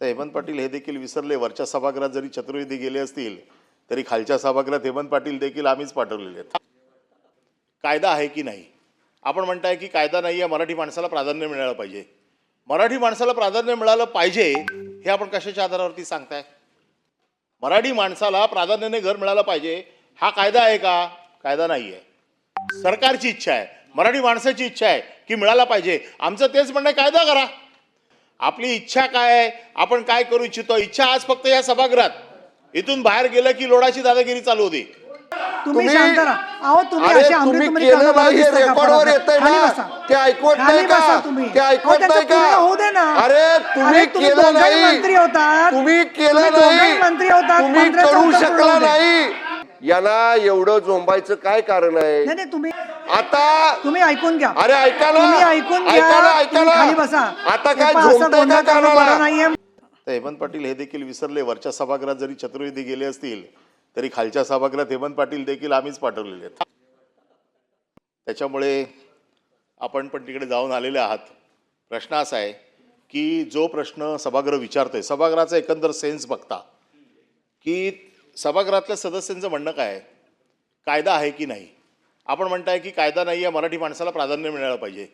तर हेमंत पाटील हे देखील विसरले. वरच्या सभागृहात जरी चतुर्वेदी गेले असतील तरी खालच्या सभागृहात हेमंत पाटील देखील आम्हीच पाठवलेले आहेत. कायदा आहे की नाही? आपण म्हणताय की कायदा नाही आहे मराठी माणसाला प्राधान्य मिळालं पाहिजे. मराठी माणसाला प्राधान्य मिळालं पाहिजे हे आपण कशाच्या आधारावरती सांगताय? मराठी माणसाला प्राधान्याने घर मिळालं पाहिजे हा कायदा आहे का? कायदा नाही आहे सरकारची इच्छा आहे मराठी माणसाची इच्छा आहे की मिळाला पाहिजे. आमचं तेच म्हणणं कायदा करा. आपली इच्छा काय आहे आपण काय करू इच्छितो इच्छा आज फक्त या सभागृहात इथून बाहेर गेलं की लोडाची दादागिरी चालू होती तुम्ही तुम्ही- शांत राहा अहो तुम्ही अरे असे तुम्ही केलं कामं नाही हे का रेकॉर्डवर परत? ना बसा. ते ऐकवत खाली नाही का बसा तुम्ही. ते अहो, ऐकवत त्याचं नाही पूर्ण होऊ दे ना. का अरे तुम्ही केलं दोघंही नाही मंत्री होतात. तुम्ही केलं तुम्ही दोघंही मंत्री होतात. नाही तुम्ही करू शकला नाही यांना एवढं झोंबायचं काय कारण आहे? नाही नाही तुम्ही आता तुम्ही ऐकून घ्या. अरे ऐका ना. तुम्ही ऐकून घ्या. ऐका ना ऐका तुम्ही ना. खाली बसा. आता हे काय गोंधळ करणं कानाला? बरं नाहीये. तर हेमंत पाटील हे देखील विसरले. वरच्या सभागृहात जरी चतुर्वेदी गेले असतील तरी खालच्या सभागृहात हेमंत पाटील देखील आम्हीच पाठवलेले आहेत. त्याच्यामुळे आपण पण तिकडे जाऊन आलेले आहात. प्रश्न असा आहे की जो प्रश्न सभागृह विचारतोय सभागृहाचा एकंदर सेन्स बघता की सभागृहातल्या सदस्यांचं म्हणणं काय आहे? कायदा आहे की नाही? आपण म्हणताय की कायदा नाही आहे मराठी माणसाला प्राधान्य मिळालं पाहिजे.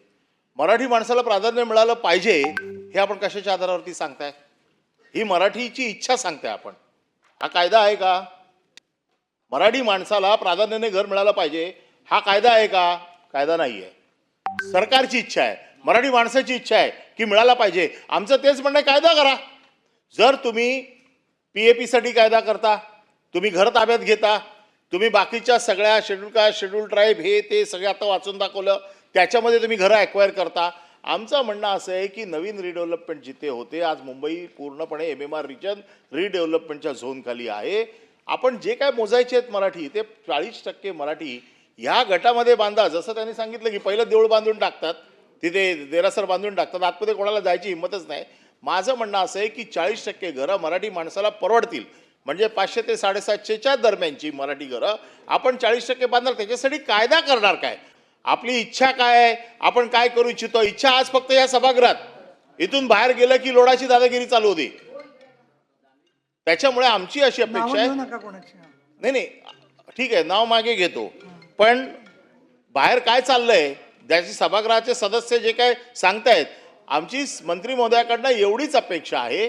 मराठी माणसाला प्राधान्य मिळालं पाहिजे हे आपण कशाच्या आधारावरती सांगताय? ही मराठीची इच्छा सांगताय आपण. हा कायदा आहे का? मराठी माणसाला प्राधान्याने घर मिळालं पाहिजे हा कायदा आहे का? कायदा नाही आहे. सरकारची इच्छा आहे मराठी माणसाची इच्छा आहे की मिळाला पाहिजे. आमचं तेच म्हणणं आहे, कायदा करा. जर तुम्ही पी ए पीसाठी कायदा करता तुम्ही घर ताब्यात घेता तुम्ही बाकीच्या सगळ्या शेड्यूल कास्ट शेड्यूल ट्राईब हे ते सगळं आता वाचून दाखवलं त्याच्यामध्ये तुम्ही घरं ॲक्वायर करता. आमचं म्हणणं असं आहे की नवीन रिडेव्हलपमेंट जिथे होते आज मुंबई पूर्णपणे एम एम आर रिजन रिडेव्हलपमेंटच्या झोनखाली आहे. आपण जे काय मोजायचे आहेत मराठी ते चाळीस टक्के मराठी ह्या गटामध्ये बांधा. जसं त्यांनी सांगितलं की पहिलं देऊळ बांधून टाकतात तिथे देरासर बांधून टाकतात. आतमध्ये कोणाला जायची हिंमतच नाही. माझं म्हणणं असं आहे की चाळीस टक्के घरं मराठी माणसाला परवडतील. म्हणजे पाचशे ते साडेसातशेच्या दरम्यानची मराठी घरं. आपण चाळीस टक्के बांधणार त्याच्यासाठी कायदा करणार काय? आपली इच्छा काय आहे? आपण काय करू इच्छितो? इच्छा आज फक्त या सभागृहात. इथून बाहेर गेलं की लोडाची दादागिरी चालू होती. त्याच्यामुळे आमची अशी अपेक्षा आहे. नाही नाही. ठीक आहे नाव मागे घेतो. पण बाहेर काय चाललंय? त्याची सभागृहाचे सदस्य जे काय सांगतायत आमची मंत्री महोदयाकडनं एवढीच अपेक्षा आहे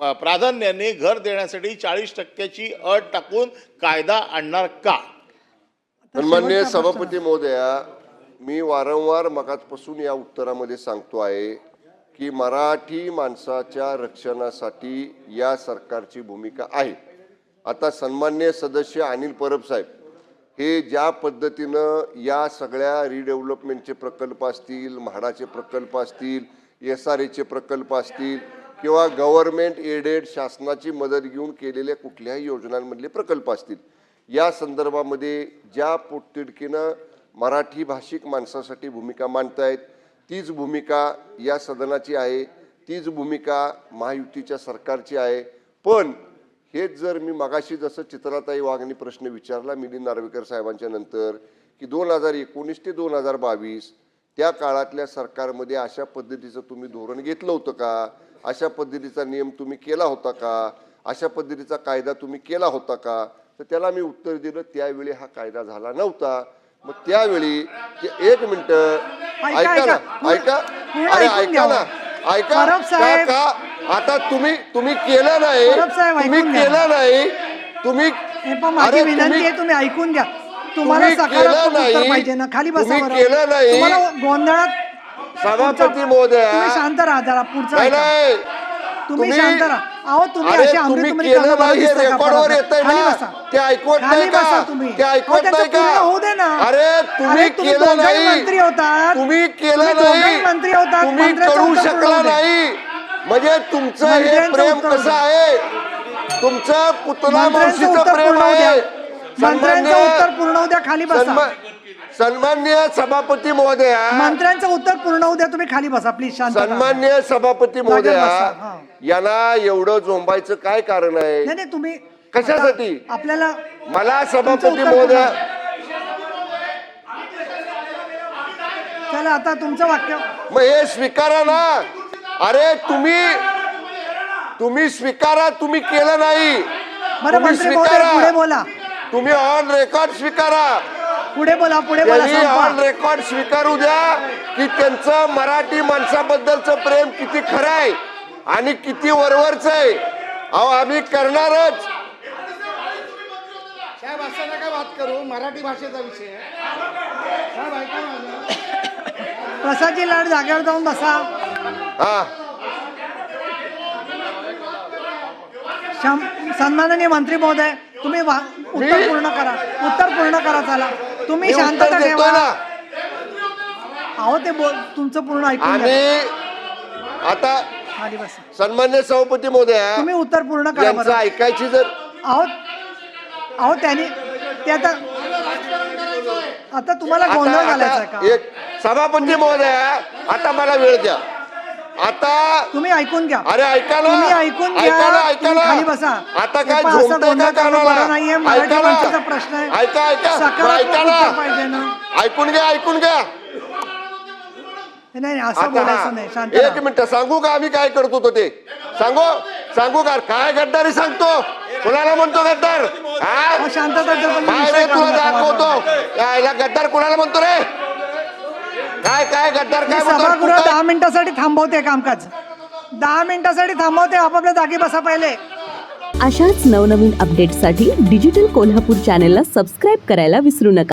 प्राधान्याने घर देण्यासाठी चाळीस टक्क्याची अट टाकून कायदा आणणार का? सन्मान्य सभापती महोदया मी वारंवार मगाचपासून या उत्तरामध्ये सांगतो आहे की मराठी माणसाच्या रक्षणासाठी या सरकारची भूमिका आहे. आता सन्मान्य सदस्य अनिल परब साहेब हे ज्या पद्धतीनं या सगळ्या रिडेव्हलपमेंटचे प्रकल्प असतील म्हाडाचे प्रकल्प असतील एस आर एचे प्रकल्प असतील किंवा गव्हर्नमेंट एडेड शासनाची मदत घेऊन केलेल्या कुठल्याही योजनांमधले प्रकल्प असतील या संदर्भामध्ये ज्या पोटतिडकीनं मराठी भाषिक माणसासाठी भूमिका मांडतायत तीच भूमिका या सदनाची आहे तीच भूमिका महायुतीच्या सरकारची आहे. पण हेच जर मी मगाशी जसं चित्राताई वाघनी प्रश्न विचारला मिलिंद नार्वेकर साहेबांच्या नंतर की दोन हजार एकोणीस ते दोन हजार बावीस त्या काळातल्या सरकारमध्ये अशा पद्धतीचं तुम्ही धोरण घेतलं होतं का? अशा पद्धतीचा नियम तुम्ही केला होता का अशा पद्धतीचा कायदा तुम्ही केला होता का तर त्याला मी उत्तर दिलं त्यावेळी हा कायदा झाला नव्हता मग त्यावेळी एक मिनिट ऐका, ऐका ना ऐका. अरे ऐका. ना ऐका का आता तुम्ही तुम्ही केलं नाही तुम्ही. केलं नाही तुम्ही माझी अरे विनंती आहे तुम्ही ऐकून घ्या तुम्हाला तुम्ही केलं नाही. पाहिजे ना खाली बसा तुम्ही. केलं नाही. गोंधळात सभापती महोदया. तुम्ही शांत राहा जरा पुढचा नाही ऐका. नाही तुम्ही तुम्ही- शांत राहा अहो तुम्ही अरे अशी तुम्ही अमृतमणी केलं नाही हे का रेकॉर्डवर परत? येतंय खाली ना बसा. ते ऐकवत खाली नाही का तुम्ही. ते अहो, ऐकवत त्याचं नाही पूर्ण का होऊ दे ना अरे तुम्ही केलं नाही मंत्री होतात. तुम्ही केलं नाही मंत्री होतात. तुम्ही मंत्र्याचं करू उत्तर शकला पूर्ण होऊ दे. नाही म्हणजे तुमचं हे मंत्र्यांचं प्रेम उत्तर कसं होऊ आहे तुमचं पुतला मंत्र्यांचं मावशीचं उत्तर प्रेम पूर्ण होऊ द्या आहे मंत्र्यांचं उत्तर पूर्ण होऊ द्या खाली बसा सन्मा- सन्माननीय सभापती महोदया. मंत्र्यांचं उत्तर पूर्ण होऊ द्या तुम्ही खाली बसा प्लीज शांत सन्माननीय सभापती बसा, महोदया हा. यांना एवढं झोंबायचं काय कारण आहे? नाही नाही तुम्ही कशासाठी? आता आपल्याला मला तुमचं सभापती उत्तर महोदया चला आता तुमचं वाक्य. मग हे स्वीकारा ना. अरे तुम्ही तुम्ही स्वीकारा तुम्ही केलं नाही. बरं तुम्ही मंत्री महोदय पुढे बोला. तुम्ही ऑन रेकॉर्ड स्वीकारा. पुढे बोला पुढे बोला त्यांनी ऑन संपवा. रेकॉर्ड स्वीकारू द्या की त्यांचं मराठी माणसाबद्दलचं प्रेम किती खरं आहे आणि किती वरवरच आहे. अहो आम्ही करणारच. साहेब असं नका बात करू. मराठी भाषेचा विषय आहे. साहेब ऐका माझं प्रसादजी लाड जागेवर जाऊन बसा. हा. शं- सन्माननीय मंत्री महोदय तुम्ही वा- उत्तर पूर्ण करा. उत्तर पूर्ण करा चला. तुम्ही मी उत्तर शांतता देतोय ठेवा ना. अहो ते बोल तुमचं पूर्ण ऐकून आणि. आता सन्मान्य सभापती महोदया तुम्ही उत्तर पूर्ण करा यांचं बरं. ऐकायची जर अहो अहो त्यांनी ते आता आता तुम्हाला गोंधळ घालायचा आता का? एक सभापती महोदया आता मला वेळ द्या. आता. तुम्ही ऐकून घ्या. अरे ऐका ना तुम्ही ऐकून घ्या. ऐका ना ऐका तुम्ही ना खाली बसा. आता हे काय पहा, असं झोंबतंय गोंधळ का करणं कानाला? बरं नाहीये. मराठी ऐका ना. माणसाचा प्रश्न आहे. ऐका ऐका. मग सकारात्मक ऐका उत्तर ना पाहिजे ना. ऐकून घ्या ऐकून घ्या. नाही नाही, असं आता बोलायचं नाही. हा, शांत एक राहा. मिनिट सांगू का आम्ही काय करत होतो ते? सांगू? सांगू का? काय गद्दारी सांगतो? कुणाला म्हणतो गद्दार? हा? शांतता काय विषय रे तुला काढू नका दाखवतो. यायला गद्दार कुणाला म्हणतो रे? काय काय गद्दार मी काय सभागृह दहा मिनिटासाठी थांबवते कामकाज. दहा मिनिटासाठी थांबवते आपापल्या जागी बसा पहिले. अशाच नवनवीन अपडेट्ससाठी डिजिटल कोल्हापूर चॅनेलला सबस्क्राईब करायला विसरू नका.